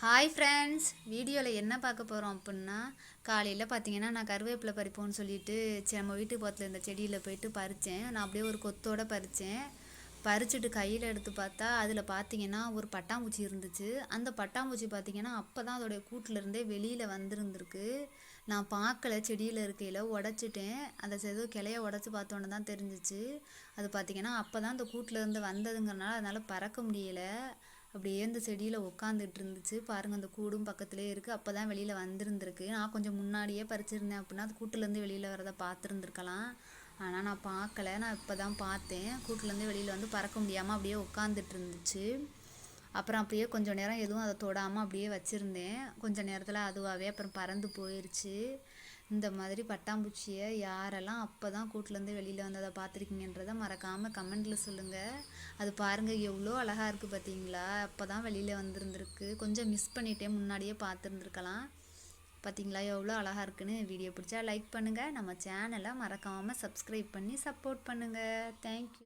Hi friends வீடியோவில் என்ன பார்க்க போகிறோம் அப்படின்னா காலையில் பார்த்தீங்கன்னா நான் கருவேப்பிலை பறிப்போம்னு சொல்லிட்டு சரி நம்ம வீட்டு பக்கத்தில் இருந்த செடியில் போயிட்டு பறித்தேன் நான் அப்படியே ஒரு கொத்தோடு பறித்தேன் பறிச்சுட்டு கையில் எடுத்து பார்த்தா அதில் பார்த்தீங்கன்னா ஒரு பட்டாம்பூச்சி இருந்துச்சு. அந்த பட்டாம்பூச்சி பார்த்தீங்கன்னா அப்போ தான் அதோடைய கூட்டிலருந்தே வெளியில் வந்திருந்துருக்கு. நான் பார்க்கல செடியில் இருக்கையில். உடச்சிட்டேன். அந்த செது கிளைய உடச்சி பார்த்தோன்னே தான் தெரிஞ்சிச்சு. அது பார்த்தீங்கன்னா அப்போ தான் அந்த கூட்டிலேருந்து வந்ததுங்கிறனால அதனால் பறக்க முடியலை. அப்படியே அந்த செடியில் உட்காந்துட்டு இருந்துச்சு பாருங்கள் அந்த கூடும் பக்கத்துலேயே இருக்குது அப்போ தான் வெளியில் வந்திருந்துருக்கு. நான் கொஞ்சம் முன்னாடியே பறிச்சிருந்தேன் அப்படின்னா அது கூட்டுலேருந்து வெளியில் வரதை பார்த்துருந்துருக்கலாம். ஆனால் நான் பார்க்கல. நான் இப்போ தான் பார்த்தேன். கூட்டுலேருந்து வெளியில் வந்து பறக்க முடியாமல் அப்படியே உட்காந்துட்டு இருந்துச்சு அப்புறம் அப்படியே கொஞ்சம் நேரம் எதுவும் அதை தொடாமல் அப்படியே வச்சுருந்தேன். கொஞ்சம் நேரத்தில் அதுவாகவே அப்புறம் பறந்து போயிடுச்சு இந்த மாதிரி பட்டாம்பூச்சியை யாரெல்லாம் அப்போ தான் கூட்டிலேருந்து வெளியில் வந்ததை பார்த்துருக்கீங்கன்றத மறக்காமல் கமெண்டில் சொல்லுங்கள் அது பாருங்கள் எவ்வளோ அழகாக இருக்குது பார்த்தீங்களா? அப்போ தான் வெளியில் வந்திருந்துருக்கு. கொஞ்சம் மிஸ் பண்ணிட்டேன் முன்னாடியே பார்த்துருந்துருக்கலாம். பார்த்தீங்களா? எவ்வளோ அழகாக இருக்குன்னு வீடியோ பிடிச்சா லைக் பண்ணுங்கள் நம்ம சேனலை மறக்காமல் சப்ஸ்கிரைப் பண்ணி சப்போர்ட் பண்ணுங்கள் தேங்க்யூ